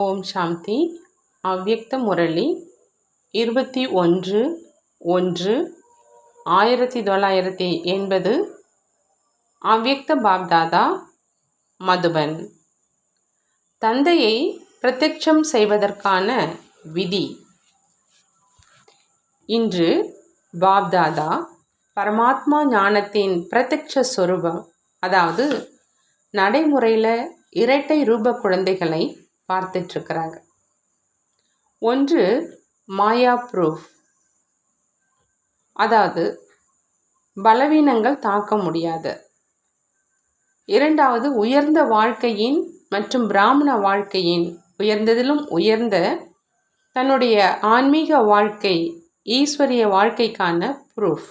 ஓம் சாந்தி. அவ்யக்த முரளி. இருபத்தி ஒன்று ஒன்று ஆயிரத்தி தொள்ளாயிரத்தி எண்பது. அவ்யக்த பாப்தாதா மதுபன். தந்தையை பிரத்யட்சம் செய்வதற்கான விதி. இன்று பாப்தாதா பரமாத்மா ஞானத்தின் பிரத்யட்ச சொரூபம் அதாவது நடைமுறையில் இரட்டை ரூப குழந்தைகளை பார்த்துட்ருக்குறாங்க. ஒன்று மாயா ப்ரூஃப். அதாவது பலவீனங்கள் தாக்க முடியாது. இரண்டாவது உயர்ந்த வாழ்க்கையின் மற்றும் பிராமண வாழ்க்கையின் உயர்ந்ததிலும் உயர்ந்த தன்னுடைய ஆன்மீக வாழ்க்கை ஈஸ்வரிய வாழ்க்கைக்கான ப்ரூஃப்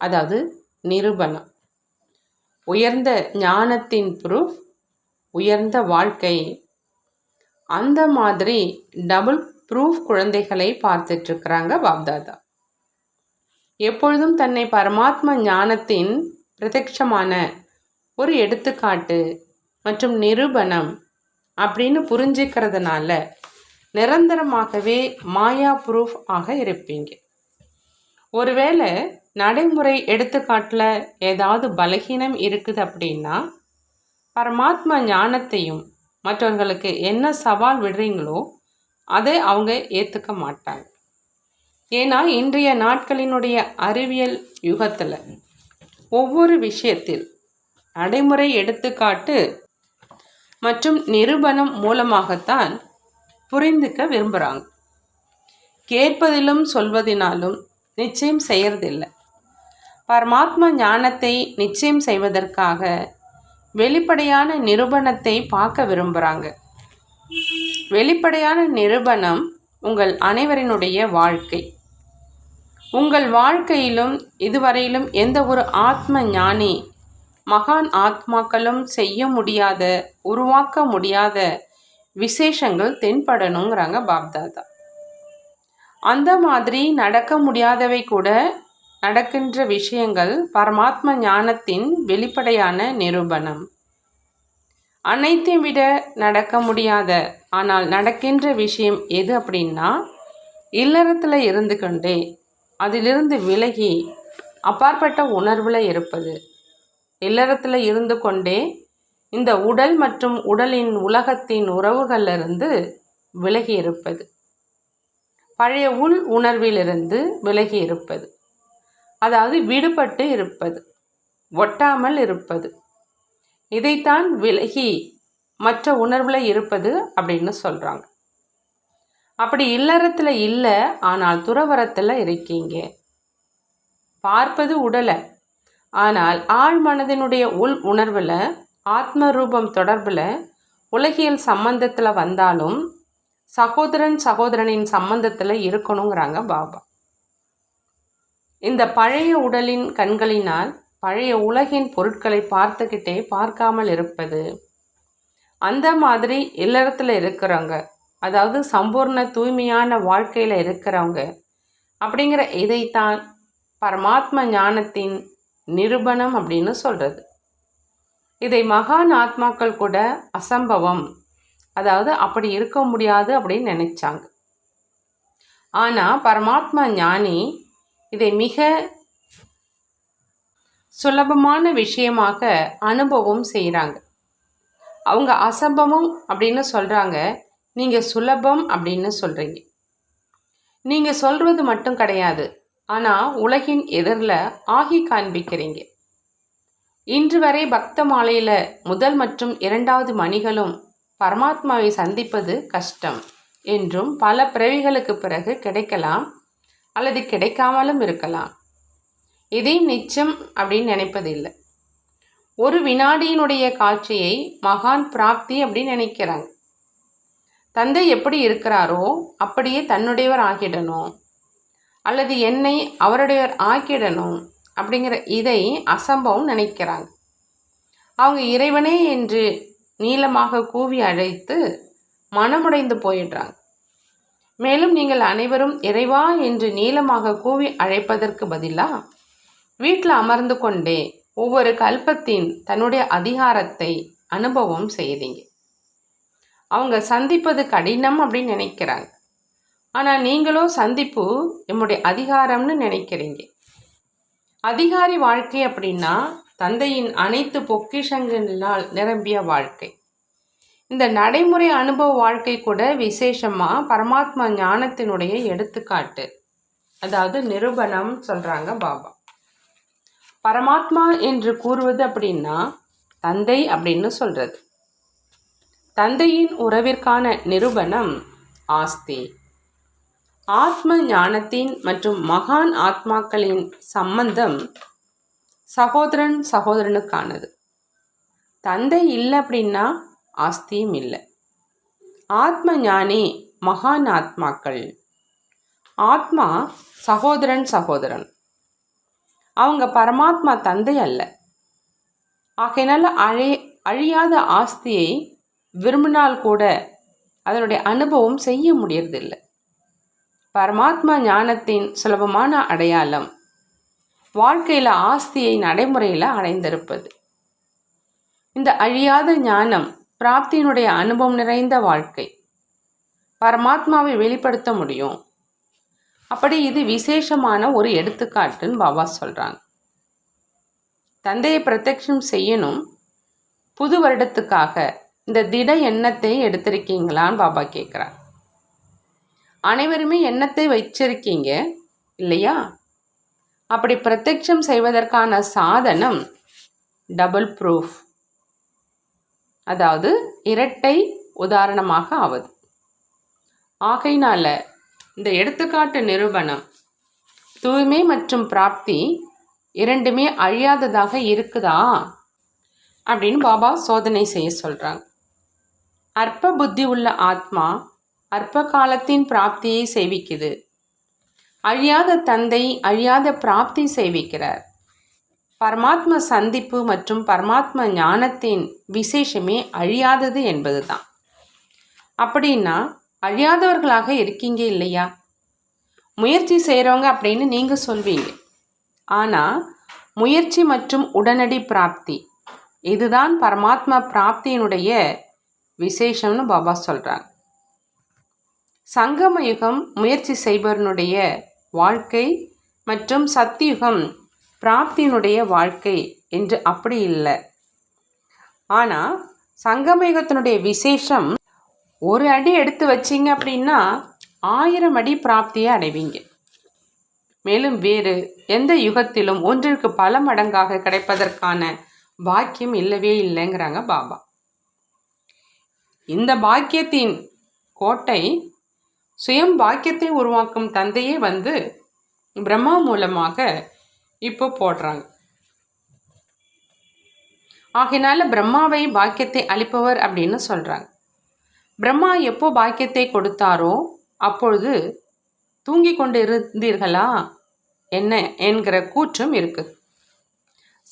அதாவது நிரூபணம். உயர்ந்த ஞானத்தின் ப்ரூஃப் உயர்ந்த வாழ்க்கை. அந்த மாதிரி டபுள் ப்ரூஃப் குழந்தைகளை பார்த்துட்ருக்குறாங்க பாப்தாதா. எப்பொழுதும் தன்னை பரமாத்ம ஞானத்தின் பிரத்யட்சமான ஒரு எடுத்துக்காட்டு மற்றும் நிரூபணம் அப்படின்னு புரிஞ்சுக்கிறதுனால நிரந்தரமாகவே மாயா ப்ரூஃப் ஆக இருப்பீங்க. ஒருவேளை நடைமுறை எடுத்துக்காட்டில் ஏதாவது பலகீனம் இருக்குது அப்படின்னா பரமாத்மா ஞானத்தையும் மற்றவர்களுக்கு என்ன சவால் விடுறீங்களோ அதை அவங்க ஏற்றுக்க மாட்டாங்க. ஏன்னா இன்றைய நாட்களினுடைய அறிவியல் யுகத்தில் ஒவ்வொரு விஷயத்தில் நடைமுறை எடுத்துக்காட்டு மற்றும் நிரூபணம் மூலமாகத்தான் புரிந்துக்க விரும்புகிறாங்க கேட்பதிலும் சொல்வதினாலும் நிச்சயம் செய்யறதில்லை. பரமாத்மா ஞானத்தை நிச்சயம் செய்வதற்காக வெளிப்படையான நிரூபணத்தை பார்க்க விரும்புகிறாங்க வெளிப்படையான நிரூபணம் உங்கள் அனைவரினுடைய வாழ்க்கை. உங்கள் வாழ்க்கையிலும் இதுவரையிலும் எந்த ஒரு ஆத்ம ஞானி மகான் ஆத்மாக்களும் செய்ய முடியாத உருவாக்க முடியாத விசேஷங்கள் தென்படணுங்கிறாங்க பாப்தாதா. அந்த மாதிரி நடக்க முடியாதவை கூட நடக்கின்ற விஷயங்கள் பரமாத்ம ஞானத்தின் வெளிப்படையான நிரூபணம். அனைத்தையும் விட நடக்க முடியாத ஆனால் நடக்கின்ற விஷயம் எது அப்படின்னா இல்லறத்தில் இருந்து கொண்டே அதிலிருந்து விலகி அப்பாற்பட்ட உணர்வில் இருப்பது. இல்லறத்தில் இருந்து கொண்டே இந்த உடல் மற்றும் உடலின் உலகத்தின் உறவுகளிலிருந்து விலகி இருப்பது. பழைய உள் உணர்விலிருந்து விலகி இருப்பது. அதாவது விடுபட்டு இருப்பது ஒட்டாமல் இருப்பது. இதைத்தான் விலகி மற்ற உணர்வில் இருப்பது அப்படின்னு சொல்கிறாங்க அப்படி இல்லறத்தில் இல்லை ஆனால் துறவரத்தில் இருக்கீங்க. பார்ப்பது உடலை. ஆனால் ஆழ் மனதினுடைய உள் உணர்வில் ஆத்ம ரூபம் தொடர்பில் உலகியல் சம்பந்தத்தில் வந்தாலும் சகோதரன் சகோதரனின் சம்பந்தத்தில் இருக்கணுங்கிறாங்க பாபா. இந்த பழைய உடலின் கண்களினால் பழைய உலகின் பொருட்களை பார்த்துக்கிட்டே பார்க்காமல் இருப்பது. அந்த மாதிரி இல்லறத்தில் இருக்கிறவங்க அதாவது சம்பூர்ண தூய்மையான வாழ்க்கையில் இருக்கிறவங்க அப்படிங்கிற இதைத்தான் பரமாத்ம ஞானத்தின் நிரூபணம் அப்படின்னு சொல்கிறது இதை மகான் ஆத்மாக்கள் கூட அசம்பவம் அதாவது அப்படி இருக்க முடியாது அப்படின்னு நினைச்சாங்க. ஆனால் பரமாத்மா ஞானி இதை மிக சுலபமான விஷயமாக அனுபவம் செய்கிறாங்க அவங்க அசம்பவம் அப்படின்னு சொல்கிறாங்க நீங்கள் சுலபம் அப்படின்னு சொல்கிறீங்க நீங்கள் சொல்கிறது மட்டும் கிடையாது. ஆனால் உலகின் எதிரில் ஆகி காண்பிக்கிறீங்க. இன்று வரை பக்த மாலையில் முதல் மற்றும் இரண்டாவது மணிகளும் பரமாத்மாவை சந்திப்பது கஷ்டம் என்றும் பல பிறவிகளுக்கு பிறகு கிடைக்கலாம். அல்லது கிடைக்காமலும் இருக்கலாம். இதையும் நிச்சம் அப்படின்னு நினைப்பதில்லை. ஒரு வினாடியினுடைய காட்சியை மகான் பிராப்தி அப்படின்னு நினைக்கிறாங்க. தந்தை எப்படி இருக்கிறாரோ அப்படியே தன்னுடையவர் ஆக்கிடணும் அல்லது என்னை அவருடையவர் ஆக்கிடணும் அப்படிங்கிற இதை அசம்பவம் நினைக்கிறாங்க. அவங்க இறைவனே என்று நீளமாக கூவி அழைத்து மனமுடைந்து போயிடுறாங்க. மேலும் நீங்கள் அனைவரும் இறைவா என்று நீளமாக கூவி அழைப்பதற்கு பதிலாக வீட்டில் அமர்ந்து கொண்டே ஒவ்வொரு கல்பத்தின் தன்னுடைய அதிகாரத்தை அனுபவம் செய்தீங்க. அவங்க சந்திப்பது கடினம் அப்படின்னு நினைக்கிறாங்க. ஆனால் நீங்களோ சந்திப்பு நம்முடைய அதிகாரம்னு நினைக்கிறீங்க. அதிகாரி வாழ்க்கை அப்படின்னா தந்தையின் அனைத்து பொக்கிஷங்களினால் நிரம்பிய வாழ்க்கை. இந்த நடைமுறை அனுபவ வாழ்க்கை கூட விசேஷமாக பரமாத்மா ஞானத்தினுடைய எடுத்துக்காட்டு. அதாவது நிரூபணம் சொல்கிறாங்க பாபா. பரமாத்மா என்று கூறுவது அப்படின்னா தந்தை அப்படின்னு சொல்கிறது தந்தையின் உறவிற்கான நிரூபணம் ஆஸ்தி. ஆத்ம ஞானத்தின் மற்றும் மகான் ஆத்மாக்களின் சம்பந்தம் சகோதரன் சகோதரனுக்கானது. தந்தை இல்லை அப்படின்னா ஆஸ்தியும் இல்லை. ஆத்ம ஞானி மகான் ஆத்மாக்கள். ஆத்மா சகோதரன் சகோதரன். அவங்க பரமாத்மா தந்தை அல்ல. ஆகையினால அழி அழியாத ஆஸ்தியை விரும்பினால் கூட அதனுடைய அனுபவம் செய்ய முடியறதில்லை. பரமாத்மா ஞானத்தின் சுலபமான அடையாளம் வாழ்க்கையில் ஆஸ்தியை நடைமுறையில் அடைந்திருப்பது. இந்த அழியாத ஞானம் பிராப்தியினுடைய அனுபவம் நிறைந்த வாழ்க்கை. பரமாத்மாவை வெளிப்படுத்த முடியும். அப்படி இது விசேஷமான ஒரு எடுத்துக்காட்டுன்னு பாபா சொல்கிறாங்க தந்தையை பிரத்யட்சம் செய்யணும். புது வருடத்துக்காக இந்த திட எண்ணத்தை எடுத்திருக்கீங்களான்னு பாபா கேட்குறார் அனைவருமே எண்ணத்தை வச்சிருக்கீங்க இல்லையா? அப்படி பிரத்யட்சம் செய்வதற்கான சாதனம் டபுள் ப்ரூஃப் அதாவது இரட்டை உதாரணமாக ஆவது. ஆகையினால இந்த எடுத்துக்காட்டு நிரூபணம் தூய்மை மற்றும் பிராப்தி இரண்டுமே அழியாததாக இருக்குதா அப்படின்னு பாபா சோதனை செய்ய சொல்கிறாங்க அற்ப புத்தி உள்ள ஆத்மா அற்ப காலத்தின் பிராப்தியை சேவிக்குது. அழியாத தந்தை அழியாத பிராப்தி சேவிக்கிறார். பரமாத்ம சந்திப்பு மற்றும் பரமாத்ம ஞானத்தின் விசேஷமே அழியாதது என்பது தான் அப்படின்னா அழியாதவர்களாக இருக்கீங்க இல்லையா? முயற்சி செய்கிறவங்க அப்படின்னு நீங்கள் சொல்வீங்க. ஆனால் முயற்சி மற்றும் உடனடி பிராப்தி இதுதான் பரமாத்மா பிராப்தியினுடைய விசேஷம்னு பாபா சொல்கிறாங்க சங்கம யுகம் முயற்சி செய்பவனுடைய வாழ்க்கை மற்றும் சத்தியுகம் பிராப்தியினுடைய வாழ்க்கை என்று அப்படி இல்லை. ஆனால் சங்கமேகத்தினுடைய விசேஷம் ஒரு அடி எடுத்து வச்சிங்க அப்படின்னா ஆயிரம் அடி பிராப்தியை அடைவீங்க. மேலும் வேறு எந்த யுகத்திலும் ஒன்றிற்கு பல மடங்காக கிடைப்பதற்கான பாக்கியம் இல்லவே இல்லைங்கிறாங்க பாபா. இந்த பாக்கியத்தின் கோட்டை சுயம் பாக்கியத்தை உருவாக்கும் தந்தையே வந்து பிரம்மா மூலமாக இப்போ போடுறாங்க. ஆகினால பிரம்மாவை பாக்கியத்தை அளிப்பவர் அப்படின்னு சொல்கிறாங்க பிரம்மா எப்போ பாக்கியத்தை கொடுத்தாரோ அப்பொழுது தூங்கி கொண்டு இருந்தீர்களா என்ன? என்கிற கூற்றும் இருக்குது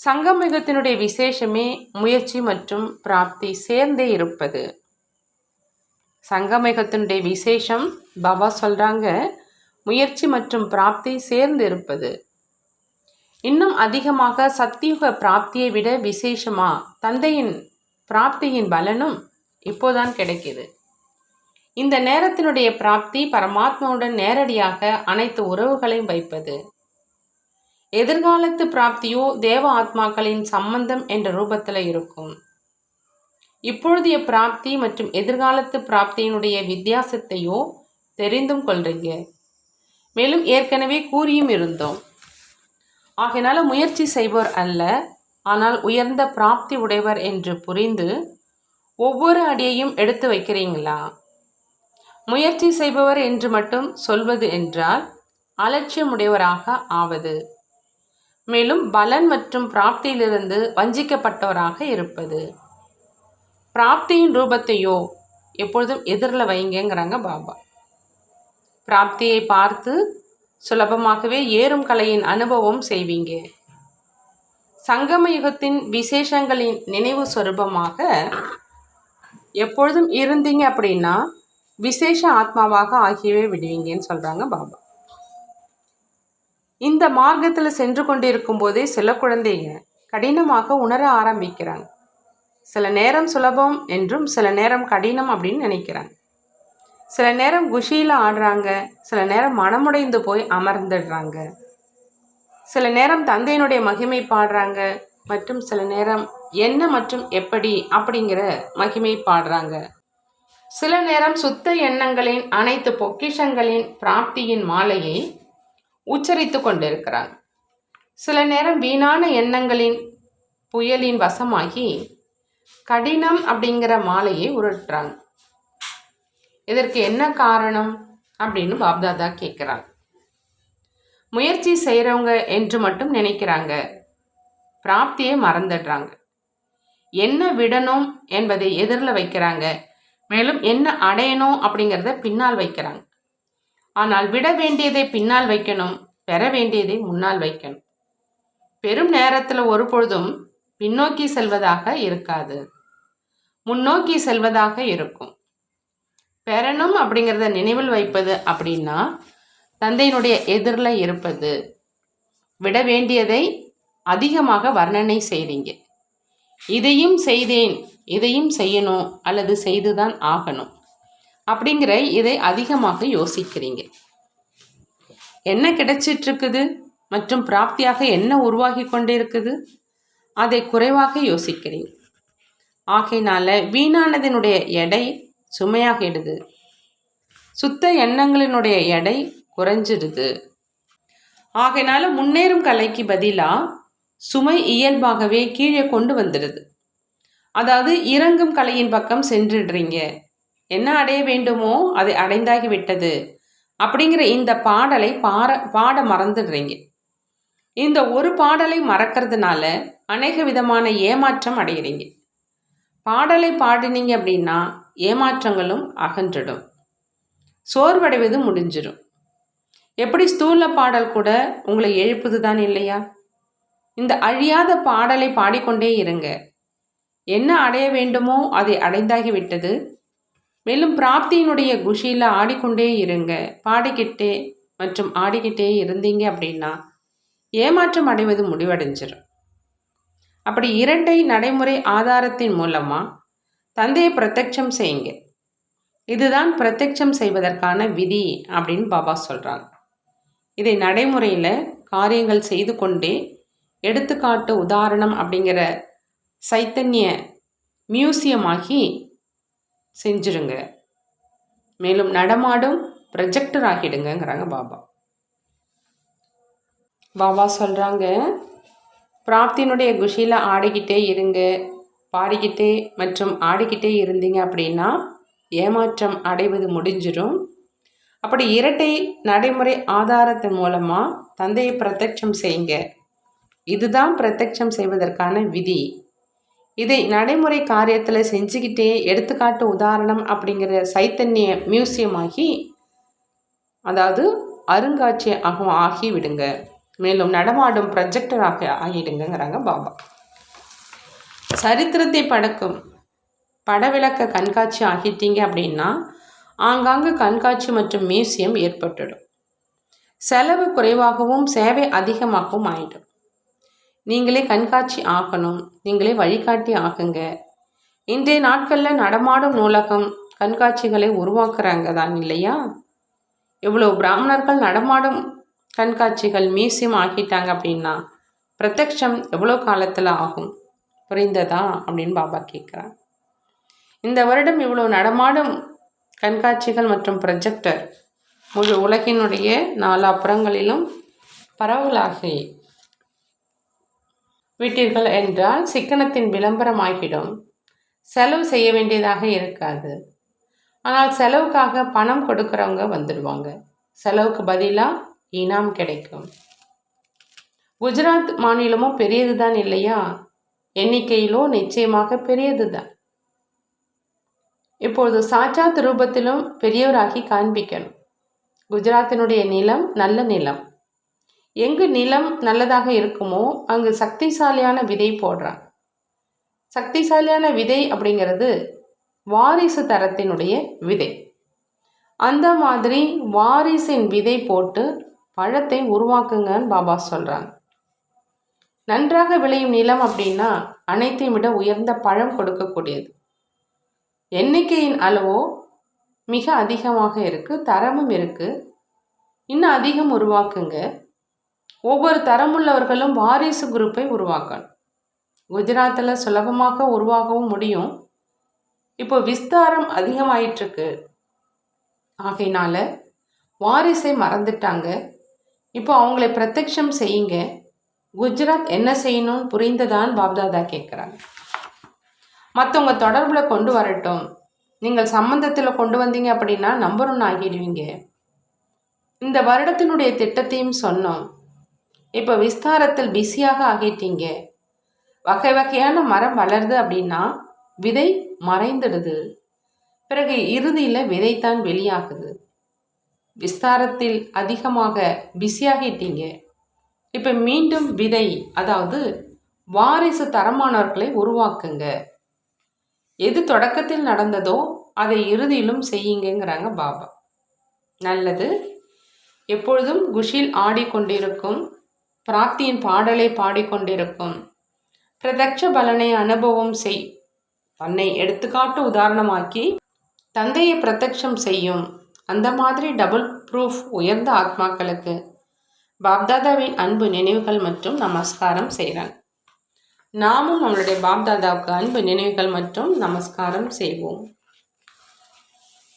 சங்கமிகத்தினுடைய விசேஷமே முயற்சி மற்றும் பிராப்தி சேர்ந்தே இருப்பது. சங்கமிகத்தினுடைய விசேஷம் பாபா சொல்கிறாங்க முயற்சி மற்றும் பிராப்தி சேர்ந்து இருப்பது. இன்னும் அதிகமாக சத்தியுக பிராப்தியை விட விசேஷமா? தந்தையின் பிராப்தியின் பலனும் இப்போதான் கிடைக்கிது. இந்த நேரத்தினுடைய பிராப்தி பரமாத்மாவுடன் நேரடியாக அனைத்து உறவுகளையும் வைப்பது. எதிர்காலத்து பிராப்தியோ தேவ ஆத்மாக்களின் சம்பந்தம் என்ற ரூபத்தில் இருக்கும். இப்பொழுதைய பிராப்தி மற்றும் எதிர்காலத்து பிராப்தியினுடைய வித்தியாசத்தையோ தெரிந்தும் கொள்றீங்க. மேலும் ஏற்கனவே கூறியும் இருந்தோம். ஆகையினால முயற்சி செய்வோர் அல்ல ஆனால் உயர்ந்த பிராப்தி உடையவர் என்று புரிந்து ஒவ்வொரு அடியையும் எடுத்து வைக்கிறீங்களா? முயற்சி செய்பவர் என்று மட்டும் சொல்வது என்றால் அலட்சியமுடையவராக ஆவது. மேலும் பலன் மற்றும் பிராப்தியிலிருந்து வஞ்சிக்கப்பட்டவராக இருப்பது. பிராப்தியின் ரூபத்தையோ எப்பொழுதும் எதிரில் வைங்கிறாங்க பாபா. பிராப்தியை பார்த்து சுலபமாகவே ஏறும் கலையின் அனுபவம் செய்வீங்க. சங்கம யுகத்தின் விசேஷங்களின் நினைவு சொரூபமாக எப்பொழுதும் இருந்தீங்க அப்படின்னா விசேஷ ஆத்மாவாக ஆகியவே விடுவீங்கன்னு சொல்கிறாங்க பாபா. இந்த மார்க்கத்தில் சென்று கொண்டிருக்கும் போதே சில குழந்தைங்க கடினமாக உணர ஆரம்பிக்கிறாங்க. சில நேரம் சுலபம் என்றும் சில நேரம் கடினம் அப்படின்னு நினைக்கிறாங்க. சில நேரம் குஷியில் ஆடுறாங்க சில நேரம் மனமுடைந்து போய் அமர்ந்துடுறாங்க. சில நேரம் தந்தையினுடைய மகிமை பாடுறாங்க மற்றும் சில நேரம் என்ன மற்றும் எப்படி அப்படிங்கிற மகிமை பாடுறாங்க. சில நேரம் சுத்த எண்ணங்களின் அனைத்து பொக்கிஷங்களின் பிராப்தியின் மாலையை உச்சரித்து கொண்டிருக்கிறாங்க. சில நேரம் வீணான எண்ணங்களின் புயலின் வசமாகி கடினம் அப்படிங்கிற மாலையை உருட்டுறாங்க. இதற்கு என்ன காரணம்? அப்படின்னு பாப்தாதா கேட்குறாங்க முயற்சி செய்கிறவங்க என்று மட்டும் நினைக்கிறாங்க. பிராப்தியை மறந்துடுறாங்க. என்ன விடணும் என்பதை எதிரில் வைக்கிறாங்க. மேலும் என்ன அடையணும் அப்படிங்கிறத பின்னால் வைக்கிறாங்க. ஆனால் விட வேண்டியதை பின்னால் வைக்கணும் பெற வேண்டியதை முன்னால் வைக்கணும். பெரும் நேரத்தில் ஒரு பொழுதும் பின்னோக்கி செல்வதாக இருக்காது. முன்னோக்கி செல்வதாக இருக்கும். பெறணும் அப்படிங்கிறத நினைவில் வைப்பது அப்படின்னா தந்தையினுடைய எதிரில் இருப்பது விட வேண்டியதை அதிகமாக வர்ணனை செய்கிறீங்க இதையும் செய்தேன் இதையும் செய்யணும் அல்லது செய்துதான் ஆகணும் அப்படிங்கிற இதை அதிகமாக யோசிக்கிறீங்க. என்ன கிடைச்சிட்ருக்குது? மற்றும் பிராப்தியாக என்ன உருவாகி கொண்டிருக்குது? அதை குறைவாக யோசிக்கிறீங்க. ஆகையினால வீணானதினுடைய எடை சுமையாகிடுது சுத்த எண்ணங்களினுடைய எடை குறைஞ்சிடுது. ஆகையினால முன்னேறும் கலைக்கு பதிலாக சுமை இயல்பாகவே கீழே கொண்டு வந்துடுது. அதாவது இறங்கும் கலையின் பக்கம் சென்றுடுறீங்க. என்ன அடைய வேண்டுமோ அதை அடைந்தாகி விட்டது அப்படிங்கிற இந்த பாடலை பார பாட மறந்துடுறீங்க. இந்த ஒரு பாடலை மறக்கிறதுனால அநேக விதமான ஏமாற்றம் அடைகிறீங்க பாடலை பாடினீங்க அப்படின்னா ஏமாற்றங்களும் அகன்றிடும். சோர்வடைவது முடிஞ்சிடும் எப்படி ஸ்தூல பாடல் கூட உங்களை எழுப்புது தான் இல்லையா? இந்த அழியாத பாடலை பாடிக்கொண்டே இருங்க. என்ன அடைய வேண்டுமோ அதை அடைந்தாகி விட்டது மேலும் பிராப்தியினுடைய குஷியில் ஆடிக்கொண்டே இருங்க. பாடிக்கிட்டே மற்றும் ஆடிக்கிட்டே இருந்தீங்க அப்படின்னா ஏமாற்றம் அடைவது முடிவடைஞ்சிடும் அப்படி இரண்டை நடைமுறை ஆதாரத்தின் மூலமாக தந்தையை பிரத்யட்சம் செய்யுங்க. இதுதான் பிரத்யட்சம் செய்வதற்கான விதி அப்படின்னு பாபா சொல்கிறாங்க இதை நடைமுறையில் காரியங்கள் செய்து கொண்டே எடுத்துக்காட்டு உதாரணம் அப்படிங்கிற சைத்தன்ய மியூசியமாகி செஞ்சுருங்க. மேலும் நடமாடும் ப்ரொஜெக்டர் ஆகிடுங்கிறாங்க பாபா. பாபா சொல்கிறாங்க பிராப்தியினுடைய குஷியில் ஆடிக்கிட்டே இருங்க. பாடிக்கிட்டே மற்றும் ஆடிக்கிட்டே இருந்தீங்க அப்படின்னா ஏமாற்றம் அடைவது முடிஞ்சிடும். அப்படி இரட்டை நடைமுறை ஆதாரத்தின் மூலமாக தந்தையை பிரத்யட்சம் செய்யுங்க. இதுதான் பிரத்யட்சம் செய்வதற்கான விதி. இதை நடைமுறை காரியத்தில் செஞ்சுக்கிட்டே எடுத்துக்காட்டு உதாரணம் அப்படிங்கிற சைத்தன்ய மியூசியம் ஆகி அதாவது அருங்காட்சியகம் ஆகி விடுங்க மேலும் நடமாடும் ப்ரொஜெக்டராக ஆகிடுங்கிறாங்க பாபா. சரித்திரத்தை படக்கும் படவிளக்க கண்காட்சி ஆகிட்டீங்க அப்படின்னா ஆங்காங்கு கண்காட்சி மற்றும் மியூசியம் ஏற்பட்டுடும். செலவு குறைவாகவும் சேவை அதிகமாகவும் ஆயிடும். நீங்களே கண்காட்சி ஆகணும். நீங்களே வழிகாட்டி ஆகுங்க. இன்றைய நாட்களில் நடமாடும் நூலகம் கண்காட்சிகளை உருவாக்குறாங்க தான் இல்லையா? இவ்வளோ பிராமணர்கள் நடமாடும் கண்காட்சிகள் மியூசியம் ஆகிட்டாங்க அப்படின்னா பிரத்யக்ஷம் எவ்வளோ காலத்தில் ஆகும்? புரிந்ததா அப்படின்னு பாபா கேட்குறாங்க இந்த வருடம் இவ்வளோ நடமாடும் கண்காட்சிகள் மற்றும் ப்ரொஜெக்டர் முழு உலகினுடைய நாலாப்புறங்களிலும் பரவலாகி விட்டீர்கள் என்றால் சிக்கனத்தின் விளம்பரம் ஆகிடும் செலவு செய்ய வேண்டியதாக இருக்காது. ஆனால் செலவுக்காக பணம் கொடுக்குறவங்க வந்துடுவாங்க. செலவுக்கு பதிலாக இனாம் கிடைக்கும். குஜராத் மாநிலமும் பெரியது தான் இல்லையா? எண்ணிக்கையிலோ நிச்சயமாக பெரியது தான் இப்பொழுது சாட்சாத் ரூபத்திலும் பெரியவராகி காண்பிக்கணும். குஜராத்தினுடைய நிலம் நல்ல நிலம். எங்கு நிலம் நல்லதாக இருக்குமோ அங்கு சக்திசாலியான விதை போடுறான். சக்திசாலியான விதை அப்படிங்கிறது வாரிசு தரத்தினுடைய விதை. அந்த மாதிரி வாரிசின் விதை போட்டு பழத்தை உருவாக்குங்கன்னு பாபா சொல்கிறாங்க நன்றாக விளையும் நிலம் அப்படின்னா அனைத்தையும் விட உயர்ந்த பழம் கொடுக்கக்கூடியது. எண்ணிக்கையின் அளவோ மிக அதிகமாக இருக்குது தரமும் இருக்குது இன்னும் அதிகம் உருவாக்குங்க. ஒவ்வொரு தரமுள்ளவர்களும் வாரிசு குரூப்பை உருவாக்கணும். குஜராத்தில் சுலபமாக உருவாகவும் முடியும். இப்போ விஸ்தாரம் அதிகமாயிட்டிருக்கு. ஆகையினால வாரிசை மறந்துட்டாங்க. இப்போ அவங்களை பிரத்யக்ஷம் செய்யுங்க. குஜராத் என்ன செய்யணும்னு புரிந்துதான் பாப்தாதா கேட்குறாங்க. மற்றவங்க தொடர்பில் கொண்டு வரட்டும். நீங்கள் சம்மந்தத்தில் கொண்டு வந்தீங்க அப்படின்னா நம்பர் ஒன்று ஆகிடுவீங்க. இந்த வருடத்தினுடைய திட்டத்தையும் சொன்னோம். இப்போ விஸ்தாரத்தில் பிஸியாக ஆகிட்டீங்க. வகை வகையான மரம் வளருது அப்படின்னா விதை மறைந்துடுது. பிறகு இறுதியில் விதைத்தான் வெளியாகுது. விஸ்தாரத்தில் அதிகமாக பிஸியாகிட்டீங்க. இப்போ மீண்டும் விதை அதாவது வாரிசு தரமானவர்களை உருவாக்குங்க. எது தொடக்கத்தில் நடந்ததோ அதை இறுதியிலும் செய்யுங்கிறாங்க பாபா. நல்லது. எப்பொழுதும் குஷில் ஆடிக்கொண்டிருக்கும் பிராப்தியின் பாடலை பாடிக்கொண்டிருக்கும். பிரதட்ச பலனை அனுபவம் செய். தன்னை எடுத்துக்காட்டு உதாரணமாக்கி தந்தையை பிரத்யட்சம் செய்யும். அந்த மாதிரி டபுள் ப்ரூஃப் உயர்ந்த ஆத்மாக்களுக்கு பாப்தாதாவின் அன்பு நினைவுகள் மற்றும் நமஸ்காரம் செய்கிறான் நாமும் நம்மளுடைய பாப்தாதாவுக்கு அன்பு நினைவுகள் மற்றும் நமஸ்காரம் செய்வோம்.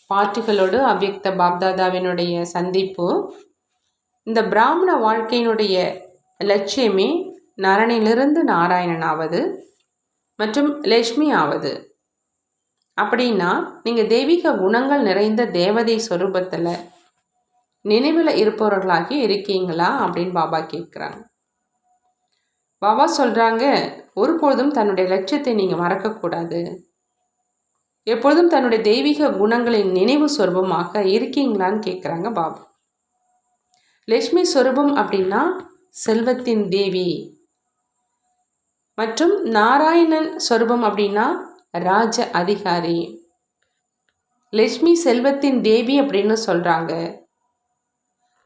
பாட்டுகளோடு அவ்யக்த பாப்தாதாவினுடைய சந்திப்பு. இந்த பிராமண வாழ்க்கையினுடைய லட்சியமே நரனிலிருந்து நாராயணன் ஆவது மற்றும் லட்சுமி ஆவது அப்படின்னா நீங்கள் தெய்வீக குணங்கள் நிறைந்த தேவதை சொரூபத்தில் நினைவில் இருப்பவர்களாகி இருக்கீங்களா அப்படின்னு பாபா கேட்குறாங்க பாபா சொல்கிறாங்க ஒருபொழுதும் தன்னுடைய லட்சியத்தை நீங்கள் மறக்கக்கூடாது எப்பொழுதும் தன்னுடைய தெய்வீக குணங்களின் நினைவு சொரூபமாக இருக்கீங்களான்னு கேட்குறாங்க பாபா. லட்சுமி சொரூபம் அப்படின்னா செல்வத்தின் தேவி. மற்றும் நாராயணன் சொரூபம் அப்படின்னா ராஜ அதிகாரி. லட்சுமி செல்வத்தின் தேவி அப்படின்னு சொல்கிறாங்க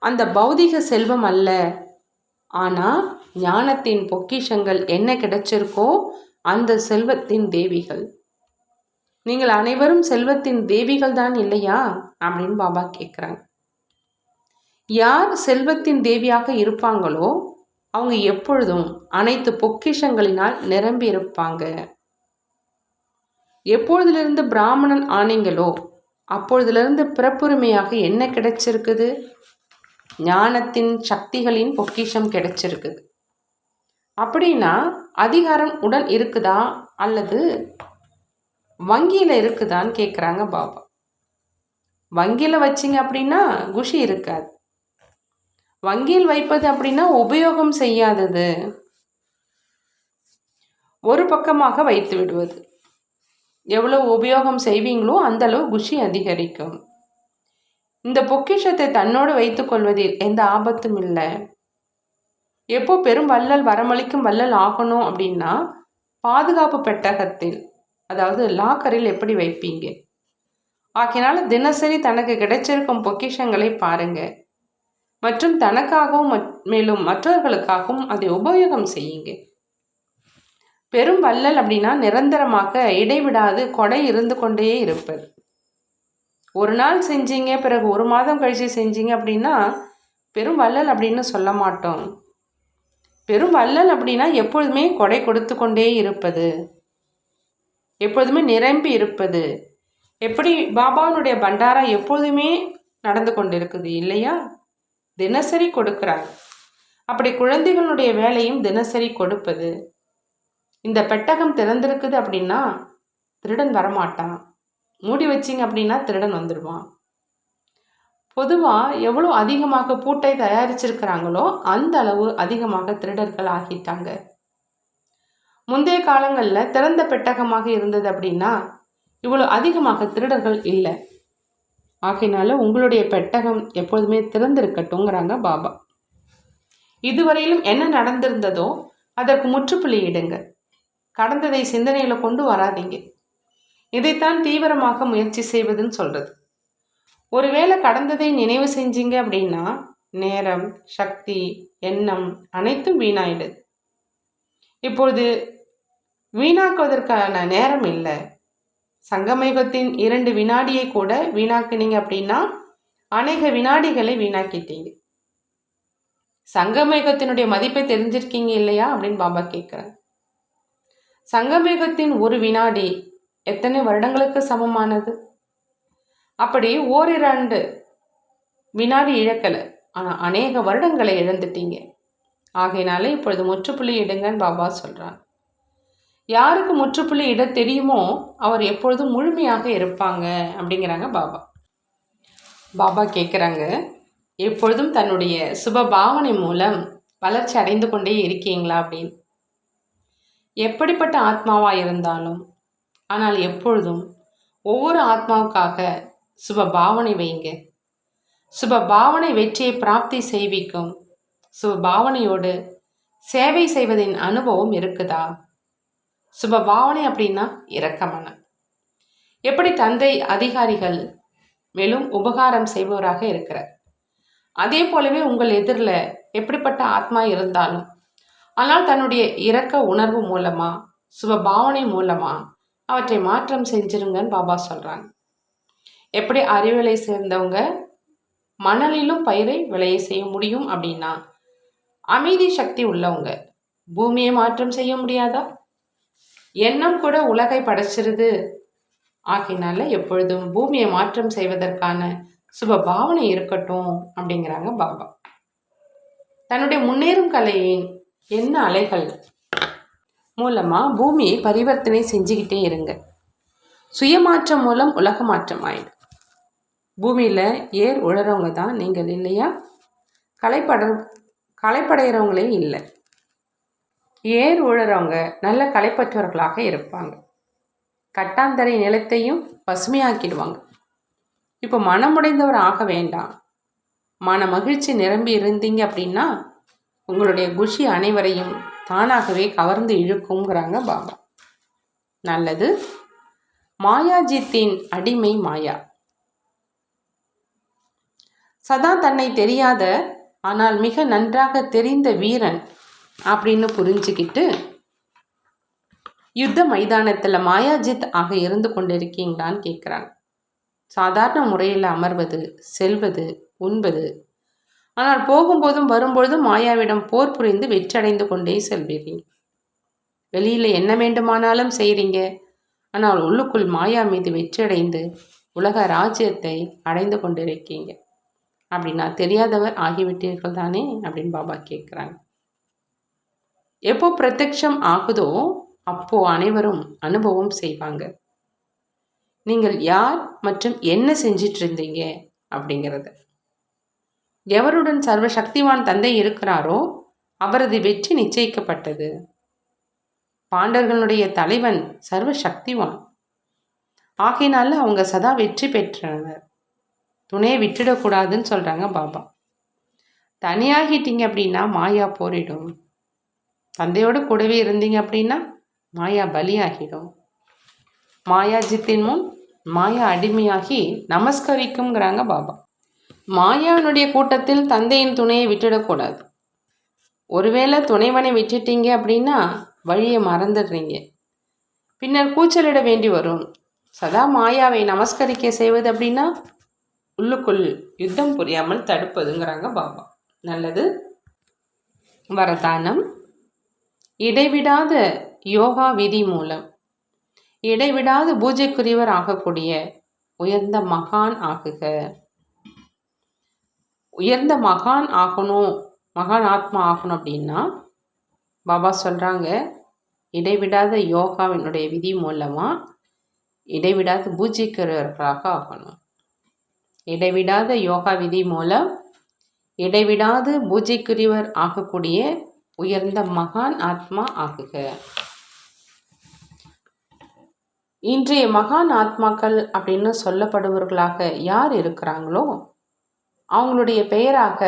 அந்த பௌதிக செல்வம் அல்ல. ஆனால் ஞானத்தின் பொக்கிஷங்கள் என்ன கிடைச்சிருக்கோ அந்த செல்வத்தின் தேவிகள். நீங்கள் அனைவரும் செல்வத்தின் தேவிகள் தான் இல்லையா? அப்படின்னு பாபா கேட்குறாங்க யார் செல்வத்தின் தேவியாக இருப்பாங்களோ அவங்க எப்பொழுதும் அனைத்து பொக்கிஷங்களினால் நிரம்பி இருப்பாங்க. எப்பொழுதிலிருந்து பிராமணன் ஆனீங்களோ அப்பொழுதிலிருந்து பிறப்புரிமையாக என்ன கிடைச்சிருக்குது? ஞானத்தின் சக்திகளின் பொக்கிஷம் கிடைச்சிருக்குது அப்படின்னா அதிகாரம் உடன் இருக்குதா? அல்லது வங்கியில் இருக்குதான்னு கேட்குறாங்க பாபா. வங்கியில் வச்சிங்க அப்படின்னா குஷி இருக்காது. வங்கியில் வைப்பது அப்படின்னா உபயோகம் செய்யாதது. ஒரு பக்கமாக வைத்து விடுவது. எவ்வளோ உபயோகம் செய்வீங்களோ அந்தளவு குஷி அதிகரிக்கும். இந்த பொக்கிஷத்தை தன்னோடு வைத்துக்கொள்வதில் எந்த ஆபத்தும் இல்லை. எப்போ பெரும் வள்ளல் வரமளிக்கும் வள்ளல் ஆகணும் அப்படின்னா பாதுகாப்பு பெட்டகத்தில் அதாவது லாக்கரில் எப்படி வைப்பீங்க? ஆகையினால தினசரி தனக்கு கிடைச்சிருக்கும் பொக்கிஷங்களை பாருங்க. மற்றும் தனக்காகவும் மேலும் மற்றவர்களுக்காகவும் அதை உபயோகம் செய்யுங்க. பெரும் வள்ளல் அப்படின்னா நிரந்தரமாக இடைவிடாது கொடை இருந்து கொண்டே இருப்பது. ஒரு நாள் செஞ்சீங்க பிறகு ஒரு மாதம் கழித்து செஞ்சீங்க அப்படின்னா பெரும் வள்ளல் அப்படின்னு சொல்ல மாட்டோம். பெரும் வள்ளல் அப்படின்னா எப்பொழுதுமே கொடை கொடுத்து கொண்டே இருப்பது. எப்பொழுதுமே நிரம்பி இருப்பது. எப்படி பாபாவுடைய பண்டாரா எப்பொழுதுமே நடந்து கொண்டிருக்குது இல்லையா? தினசரி கொடுக்குறார். அப்படி குழந்தைகளுடைய வேலையும் தினசரி கொடுப்பது. இந்த பெட்டகம் திறந்திருக்குது அப்படின்னா திருடன் வரமாட்டான். மூடி வச்சிங்க அப்படின்னா திருடன் வந்துடுவான் பொதுவாக எவ்வளோ அதிகமாக பூட்டை தயாரிச்சிருக்கிறாங்களோ அந்த அளவு அதிகமாக திருடர்கள் ஆகிட்டாங்க. முந்தைய காலங்களில் திறந்த பெட்டகமாக இருந்தது அப்படின்னா இவ்வளோ அதிகமாக திருடர்கள் இல்லை. ஆகையினால உங்களுடைய பெட்டகம் எப்பொழுதுமே திறந்திருக்கட்டுங்கிறாங்க பாபா. இதுவரையிலும் என்ன நடந்திருந்ததோ அதற்கு முற்றுப்புள்ளி இடுங்க. கடந்ததை சிந்தனையில் கொண்டு வராதீங்க. இதைத்தான் தீவிரமாக முயற்சி செய்வதுன்னு சொல்கிறது ஒருவேளை கடந்ததை நினைவு செஞ்சீங்க அப்படின்னா நேரம் சக்தி எண்ணம் அனைத்தும் வீணாயிடுது இப்பொழுது வீணாக்குவதற்கான நேரம் இல்லை. சங்கமயுகத்தின் இரண்டு வினாடியை கூட வீணாக்குனீங்க அப்படின்னா அநேக வினாடிகளை வீணாக்கிட்டீங்க. சங்கமேகத்தினுடைய மதிப்பை தெரிஞ்சிருக்கீங்க இல்லையா அப்படின்னு பாபா கேட்குறேன் சங்கமயுகத்தின் ஒரு வினாடி எத்தனை வருடங்களுக்கு சமமானது? அப்படி ஓரிரண்டு வினாடி இழக்கலை. ஆனால் அநேக வருடங்களை இழந்துட்டீங்க. ஆகையினால இப்பொழுது முற்றுப்புள்ளி இடுங்கன்னு பாபா சொல்கிறான் யாருக்கு முற்றுப்புள்ளி இட தெரியுமோ அவர் எப்பொழுதும் முழுமையாக இருப்பாங்க அப்படிங்கிறாங்க பாபா. பாபா கேட்குறாங்க எப்பொழுதும் தன்னுடைய சுப பாவனை மூலம் வளர்ச்சி அடைந்து கொண்டே இருக்கீங்களா? அப்படின்னு. எப்படிப்பட்ட ஆத்மாவாக இருந்தாலும் ஆனால் எப்பொழுதும் ஒவ்வொரு ஆத்மாவுக்காக சுப பாவனை வைங்க. சுப பாவனை வெற்றியை பிராப்தி செய்விக்கும். சுப பாவனையோடு சேவை செய்வதின் அனுபவம் இருக்குதா? சுப பாவனை அப்படின்னா இரக்கமான. எப்படி தந்தை அதிகாரிகள் மேலும் உபகாரம் செய்பவராக இருக்கிறார்? அதே போலவே உங்கள் எதிரில் எப்படிப்பட்ட ஆத்மா இருந்தாலும் ஆனால் தன்னுடைய இரக்க உணர்வு மூலமா சுப பாவனை மூலமா அவற்றை மாற்றம் செஞ்சிருங்கன்னு பாபா சொல்கிறாங்க எப்படி அறிவிலை சேர்ந்தவங்க மணலிலும் பயிரை விளைய செய்ய முடியும் அப்படின்னா அமைதி சக்தி உள்ளவங்க பூமியை மாற்றம் செய்ய முடியாதா? எண்ணம் கூட உலகை படைச்சிருது. ஆகையினால எப்பொழுதும் பூமியை மாற்றம் செய்வதற்கான சுப பாவனை இருக்கட்டும் அப்படிங்கிறாங்க பாபா. தன்னுடைய முன்னேறும் கலையின் என்ன அலைகள்? மூலமாக பூமியை பரிவர்த்தனை செஞ்சுக்கிட்டே இருங்க. சுயமாற்றம் மூலம் உலக மாற்றம் ஆயிடும் பூமியில் ஏர் உழறவங்க தான் நீங்கள் இல்லையா? கலைப்பட களைப்படைகிறவங்களே இல்லை. ஏர் உழறவங்க நல்ல களைப்பற்றவர்களாக இருப்பாங்க. கட்டாந்தரை நிலத்தையும் பசுமையாக்கிடுவாங்க. இப்போ மனமுடைந்தவர் ஆக வேண்டாம். மன மகிழ்ச்சி நிரம்பி இருந்தீங்க அப்படின்னா உங்களுடைய குஷி அனைவரையும் தானாகவே கவர்ந்து இழுக்குங்கிறாங்க பாபா. நல்லது. மாயாஜித்தின் அடிமை மாயா. சதா தன்னை தெரியாத ஆனால் மிக நன்றாக தெரிந்த வீரன் அப்படின்னு புரிஞ்சுக்கிட்டு யுத்த மைதானத்தில் மாயாஜித் ஆக இருந்து கொண்டிருக்கீங்களான்னு கேட்குறாங்க சாதாரண முறையில் அமர்வது செல்வது உண்பது ஆனால் போகும்போதும் வரும்பொழுதும் மாயாவிடம் போர் புரிந்து வெற்றடைந்து கொண்டே செல்வீர்கள் வெளியில் என்ன வேண்டுமானாலும் செய்கிறீங்க ஆனால் உள்ளுக்குள் மாயா மீது வெற்றடைந்து உலக ராஜ்யத்தை அடைந்து கொண்டிருக்கீங்க. அப்படின்னா தெரியாதவர் ஆகிவிட்டீர்கள் தானே அப்படின்னு பாபா கேட்குறாங்க எப்போ பிரத்யக்ஷம் ஆகுதோ அப்போ அனைவரும் அனுபவம் செய்வாங்க. நீங்கள் யார் மற்றும் என்ன செஞ்சிட்டு இருந்தீங்க அப்படிங்கிறத. எவருடன் சர்வ சக்திவான் தந்தை இருக்கிறாரோ அவரது வெற்றி நிச்சயிக்கப்பட்டது. பாண்டர்களுடைய தலைவன் சர்வ சக்திவான் ஆகையினால அவங்க சதா வெற்றி பெற்றனர். துணையை விட்டுடக்கூடாதுன்னு சொல்கிறாங்க பாபா. தனியாகிட்டீங்க அப்படின்னா மாயா போரிடும். தந்தையோடு கூடவே இருந்தீங்க அப்படின்னா மாயா பலியாகிடும். மாயா ஜித்தின் முன் மாயா அடிமையாகி நமஸ்கரிக்குங்கிறாங்க பாபா. மாயாவினுடைய கூட்டத்தில் தந்தையின் துணையை விட்டுடக்கூடாது ஒருவேளை துணைவனை விட்டுட்டீங்க அப்படின்னா வழியை மறந்துடுறீங்க. பின்னர் கூச்சலிட வேண்டி வரும். சதா மாயாவை நமஸ்கரிக்க செய்வது அப்படின்னா உள்ளுக்குள் யுத்தம் புரியாமல் தடுப்பதுங்கிறாங்க பாபா. நல்லது. வரதானம். இடைவிடாத யோகா விதி மூலம். இடைவிடாது பூஜைக்குரியவர் ஆகக்கூடிய உயர்ந்த மகான் ஆகுக. உயர்ந்த மகான் ஆகணும் மகான் ஆத்மா ஆகணும் அப்படின்னா பாபா சொல்கிறாங்க இடைவிடாத யோகாவினுடைய விதி மூலமாக இடைவிடாத பூஜிக்கிறவர்களாக ஆகணும். இடைவிடாத யோகா விதி மூலம் இடைவிடாது பூஜைக்குரியவர் ஆகக்கூடிய உயர்ந்த மகான் ஆத்மா ஆகுக. இன்றைய மகான் ஆத்மாக்கள் அப்படின்னு சொல்லப்படுபவர்களாக யார் இருக்கிறாங்களோ அவங்களுடைய பெயராக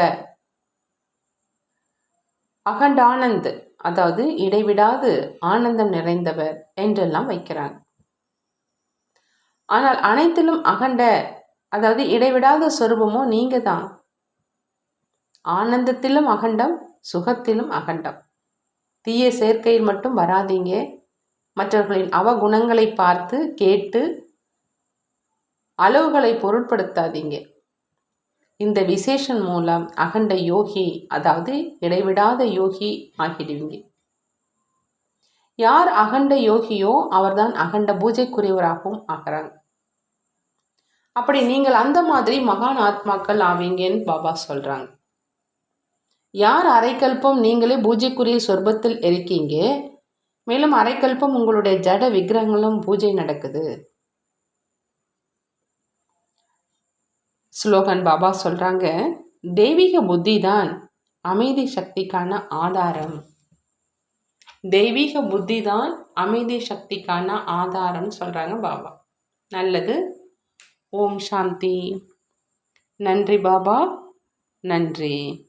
அகண்டானந்த் அதாவது இடைவிடாது ஆனந்தம் நிறைந்தவர் என்றெல்லாம் வைக்கிறாங்க. ஆனால் அனைத்திலும் அகண்ட அதாவது இடைவிடாத சொரூபமோ நீங்க தான் ஆனந்தத்திலும் அகண்டம் சுகத்திலும் அகண்டம். தீய சேர்க்கையில் மட்டும் வராதீங்க. மற்றவர்களின் அவகுணங்களை பார்த்து கேட்டு அளவுகளை பொருட்படுத்தாதீங்க. இந்த விசேஷன் மூலம் அகண்ட யோகி அதாவது இடைவிடாத யோகி ஆகிடுவீங்க. யார் அகண்ட யோகியோ அவர்தான் அகண்ட பூஜைக்குரியவராகவும் ஆகிறாங்க. அப்படி நீங்கள் அந்த மாதிரி மகான் ஆத்மாக்கள் ஆவீங்கன்னு பாபா சொல்றாங்க. யார் அரைக்கல்பம் நீங்களே பூஜைக்குரிய சொர்பத்தில் இருக்கீங்க மேலும் அரைக்கல்பம் உங்களுடைய ஜட விக்கிரகங்களும் பூஜை நடக்குது. ஸ்லோகன் பாபா சொல்கிறாங்க தெய்வீக புத்தி தான் அமைதி சக்திக்கான ஆதாரம். தெய்வீக புத்தி தான் அமைதி சக்திக்கான ஆதாரம்னு சொல்கிறாங்க பாபா. நல்லது. ஓம் சாந்தி. நன்றி பாபா. நன்றி.